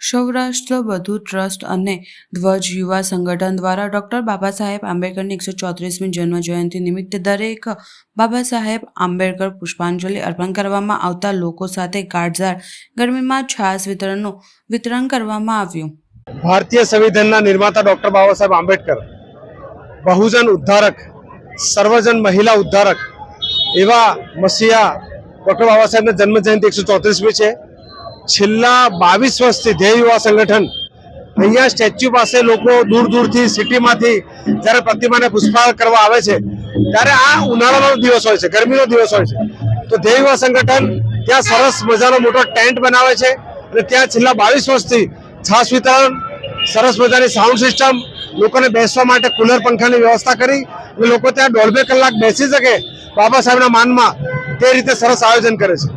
સૌરાષ્ટ્ર વધુ ટ્રસ્ટ અને ધ્વજ યુવા સંગઠન દ્વારા ડૉક્ટર બાબા સાહેબ આંબેડકરની એકસો ચોત્રીસમી જન્મ જયંતિ નિમિત્તે દરેક બાબા સાહેબ આંબેડકર પુષ્પાંજલિ અર્પણ કરવામાં આવતા લોકો સાથે કાળઝાળ ગરમીમાં છાસ વિતરણનું વિતરણ કરવામાં આવ્યું. ભારતીય સંવિધાનના નિર્માતા ડૉક્ટર બાબા સાહેબ આંબેડકર, બહુજન ઉદ્ધારક, સર્વજન મહિલા ઉદ્ધારક એવા મસીહા ડૉક્ટર બાબા સાહેબના જન્મ જયંતિ એકસો ચોત્રીસમી છે. છેલ્લા બાવીસ વર્ષથી ધ્યેય યુવા સંગઠન અહીંયા સ્ટેચ્યુ પાસે લોકો દૂર દૂરથી સિટીમાંથી જ્યારે પ્રતિમાને પુષ્પાળ કરવા આવે છે, ત્યારે આ ઉનાળાનો દિવસ હોય છે, ગરમીનો દિવસ હોય છે. તો ધ્યેય યુવા સંગઠન ત્યાં સરસ મજાનો મોટો ટેન્ટ બનાવે છે અને ત્યાં છેલ્લા બાવીસ વર્ષથી છાસ વિતરણ, સરસ મજાની સાઉન્ડ સિસ્ટમ, લોકોને બેસવા માટે કુલર પંખાની વ્યવસ્થા કરી અને લોકો ત્યાં દોઢ બે કલાક બેસી શકે બાબા સાહેબના માનમાં તે રીતે સરસ આયોજન કરે છે.